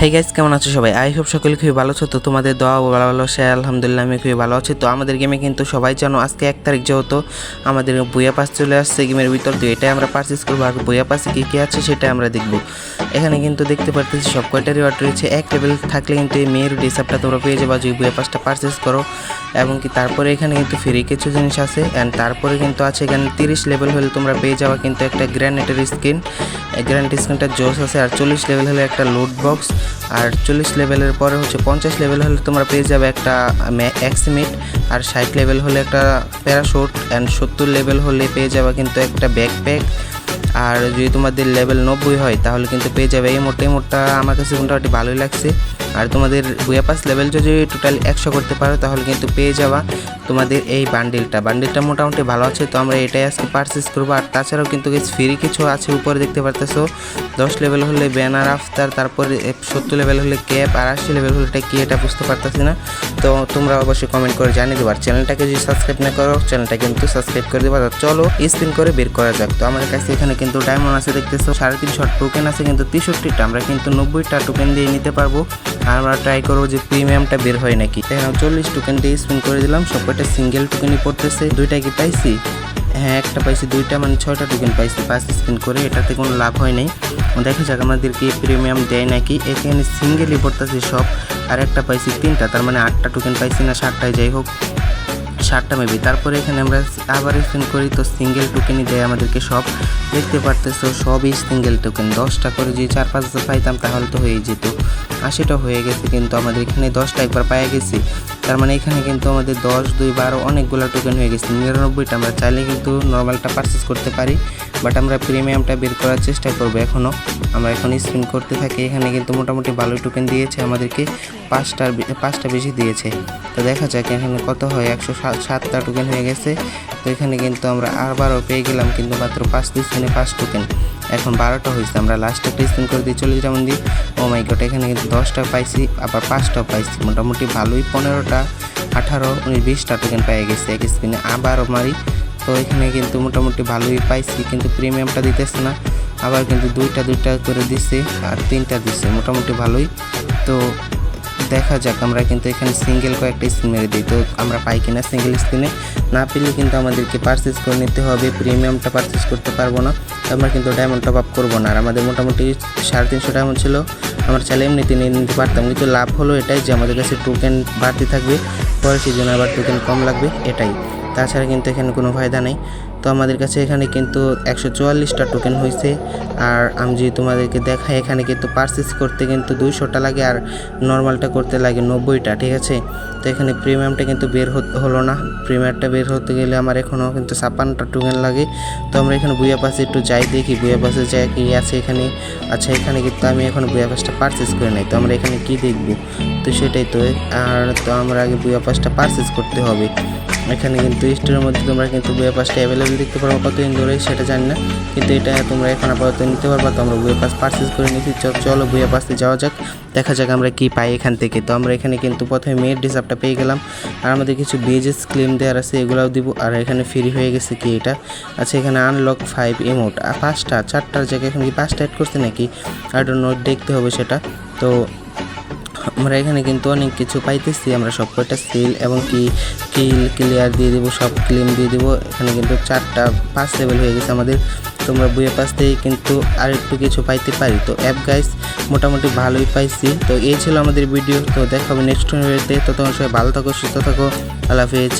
হ্যাঁ গাইস কেমন আছো সবাই? আই হোপ সকলে খুবই ভালো আছো। তো তোমাদের দোয়া ভালো ভালো, সে আলহামদুলিল্লাহ আমি খুবই ভালো আছি। তো আমাদের গেমে কিন্তু সবাই জানো আজকে এক তারিখ যেহেতু আমাদের বইয়া পাস চলে আসছে, গেমের ভিতর। তো এটাই আমরা পারচেস করব। আর বইয়া পাসে কী কী আছে সেটা আমরা দেখব। এখানে কিন্তু দেখতে পারতেছি সব কয়টা রিওয়ার্ড রয়েছে। এক লেভেল থাকলে কিন্তু এই মেয়ের ডিসাপটা তোমরা পেয়ে যাবা যদি বইয়া পাসটা পারচেস করো। এবং কি তারপরে এখানে কিন্তু ফ্রি কিছু জিনিস আছে। অ্যান্ড তারপরে কিন্তু আছে এখানে তিরিশ লেভেল হলে তোমরা পেয়ে যাওয়া কিন্তু একটা গ্র্যানেটের স্কিন গ্র্যানেট স্কিনটা জোস আছে। আর চল্লিশ লেভেল হলে একটা লুট বক্স আর চল্লিশ লেভেলের পরে হচ্ছে পঞ্চাশ লেভেল হলে তোমরা পেয়ে যাবে একটা এক্সিমিট আর ষাট লেভেল হলে একটা প্যারাশুট অ্যান্ড সত্তর লেভেল হলে পেয়ে যাবে কিন্তু একটা ব্যাকপ্যাক আর যদি তোমাদের লেভেল নব্বই হয়, তাহলে কিন্তু পেয়ে যাবে। এই মোটে মোটটা আমার কাছে মোটামুটি ভালোই লাগছে। আর তোমাদের বুয়া পাস লেভেল যদি টোটাল একশো করতে পারো, তাহলে কিন্তু পেয়ে যাবা তোমাদের এই বান্ডিলটা বান্ডিলটা মোটামুটি ভালো আছে, তো আমরা এটাই আজকে পারচেস করব। আর তাছাড়াও কিন্তু ফ্রি কিছু আছে উপরে, দেখতে পারতেছো। দশ লেভেল হলে ব্যানার আফতার তারপরে সত্তর লেভেল হলে ক্যাপ আর আশি লেভেল হলে এটা কি, এটা বুঝতে পারতেছি না। তো তোমরা অবশ্যই কমেন্ট করে জানিয়ে দেবো। আর চ্যানেলটাকে যদি সাবস্ক্রাইব না করো চ্যানেলটা কিন্তু সাবস্ক্রাইব করে দেবো। চলো স্পিন করে বের করা যাক। তো আমাদের কাছে এখানে কিন্তু ডায়মন্ড আছে, দেখতেছো? সাড়ে তিনশো টোকেন আছে, কিন্তু তেষট্টিটা। আমরা কিন্তু নব্বইটা টোকেন দিয়ে নিতে পারব। আর আমরা ট্রাই করব যে প্রিমিয়ামটা বের হয় নাকি। এখানে চল্লিশ টোকেন দিয়ে স্পিন করে দিলাম, সবকটা সিঙ্গেল টোকেনই পড়তেছে। দুইটা কি পাইছি? হ্যাঁ একটা পাইছি, দুইটা মানে ছয়টা টোকেন পাইছি। পাঁচ স্পিন করে, এটাতে কোনো লাভ হয় নাই। দেখা যাক আমাদেরকে প্রিমিয়াম দেয় নাকি। এখানে সিঙ্গেলই পড়তেছে সব, আর একটা পাইছি তিনটা, তার মানে আটটা টোকেন পাইছি না, সাতটায়, যাই হোক। ষাটটা মেবি। তারপরে এখানে আমরা আবার স্পিন করি, তো সিঙ্গেল টোকেনই দেয় আমাদেরকে সব। দেখতে পারতেছো, সবই সিঙ্গেল টোকেন দশটা করে যদি চার পাঁচটা পাইতাম তাহলে তো হয়ে যেত। আশিটা হয়ে গেছে কিন্তু আমাদের এখানে দশটা একবার পায়ে গেছি। তার মানে এখানে কিন্তু আমাদের দশ, দুই, বারো অনেকগুলো টোকেন হয়ে গেছে। নিরানব্বইটা আমরা চাইলে কিন্তু নর্মালটা পারচেস করতে পারি। বাট আমরা প্রিমিয়ামটা বের করার চেষ্টা করব এখনও আমরা এখন স্পিন করতে থাকি, এখানে কিন্তু মোটামুটি ভালো টোকেন দিয়েছে, আমাদেরকে পাঁচটার পাঁচটা বেশি দিয়েছে। তো দেখা যাক এখানে কত হয়, একশো সাতটা টোকেন হয়ে গেছে। তো এখানে কিন্তু আমরা আবারও পেয়ে গেলাম কিন্তু মাত্র পাঁচ স্পিনে পাঁচ টোকেন এখন বারোটা হয়েছে, আমরা লাস্ট একটা স্পিন করে দিই চল্লিশ যেমন দিই ও মাই গড এখানে কিন্তু দশটা পাইছি, আবার পাঁচটাও পাইছি। মোটামুটি ভালোই, পনেরোটা, আঠারো, উনিশ, বিশটা টোকেন পেয়ে গেছে, এক স্পিনে আবারও মারি। তো এখানে কিন্তু মোটামুটি ভালোই পাইছি, কিন্তু প্রিমিয়ামটা দিতেছে না। আবার কিন্তু দুইটা দুইটা করে দিছে আর তিনটা দিছে, মোটামুটি ভালোই। তো দেখা যাক, আমরা কিন্তু এখানে সিঙ্গেল কয়েকটা স্পিন মেরে দিই। তো আমরা পাই কিনা সিঙ্গেল স্পিনে না পেলে কিন্তু আমাদেরকে পারচেস করে নিতে হবে প্রিমিয়ামটা পারচেস করতে পারব না। তো আমরা কিন্তু ডায়মন্ড টপ আপ করব না। আর আমাদের মোটামুটি সাড়ে তিনশো ডায়মন্ড ছিল। আমরা চাইলে এমনিতে নিয়ে নিতে পারতাম, কিন্তু লাভ হলো এটাই যে আমাদের কাছে টোকেন বাড়তি থাকবে পরে সেজন্য আবার টোকেন কম লাগবে, এটাই। তাছাড়া কিন্তু এখানে কোনো ফায়দা নেই। তো আমাদের কাছে এখানে কিন্তু একশো চুয়াল্লিশটা টোকেন হয়েছে আর আমি যদি তোমাদেরকে দেখাই, এখানে কিন্তু পারচেস করতে কিন্তু দুইশোটা লাগে আর নর্মালটা করতে লাগে নব্বইটা, ঠিক আছে? তো এখানে প্রিমিয়ামটা কিন্তু বের হলো না। প্রিমিয়ামটা বের হতে গেলে আমার এখনও কিন্তু ছাপ্পান্নটা টোকেন লাগে। তো আমরা এখানে বুয়া পাশে একটু যাই দেখি বুয়া পাশে যাই কি আছে এখানে। আচ্ছা এখানে কিন্তু আমি এখন বুয়া পাসটা পারচেস করে নাই। তো আমরা এখানে কি দেখব? তো সেটাই তো। আর তো আমরা আগে বুয়া পাসটা পারচেস করতে হবে। এখানে কিন্তু স্টোরের মধ্যে তোমরা কিন্তু বইয়ের পাসটা অ্যাভেলেবেল দেখতে পারব কতদিন ধরে সেটা জানি না, কিন্তু এটা তোমরা এখন আপাতত নিতে পারবা। তো আমরা বইয়ের পাস পারচেস করে নিয়েছি চলো বইয়ের পাশে যাওয়া যাক, দেখা যাক আমরা কি পাই এখান থেকে। তো আমরা এখানে কিন্তু প্রথমে মেয়ের ডিসাপটা পেয়ে গেলাম। আর আমাদের কিছু বেজেস ক্লেম দেওয়ার আছে, এগুলাও দিব। আর এখানে ফ্রি হয়ে গেছে কি এটা? আচ্ছা এখানে আনলক ফাইভ এমোট আর পাঁচটা, চারটার জায়গায় এখানে কি পাঁচটা অ্যাড করছে নাকি? আর নোট দেখতে হবে সেটা। তো আমরা এখানে কিন্তু অনেক কিছু পাইতেছি। আমরা সব কয়টা সিল এবং কি কিল ক্লিয়ার দিয়ে দেবো, সব ক্লিম দিয়ে দেবো। এখানে কিন্তু চারটা পাঁচ লেভেল হয়ে গেছে আমাদের। তোমরা বইয়ের পাশ থেকে কিন্তু আর একটু কিছু পাইতে পারি। তো অ্যাপ গাইস মোটামুটি ভালোই পাইছি। তো এই ছিল আমাদের ভিডিও তো দেখা হবে নেক্সট ভিডিওতে তোমার সবাই ভালো থাকো, সুস্থ থাকো। আল্লাহ হাফিজ।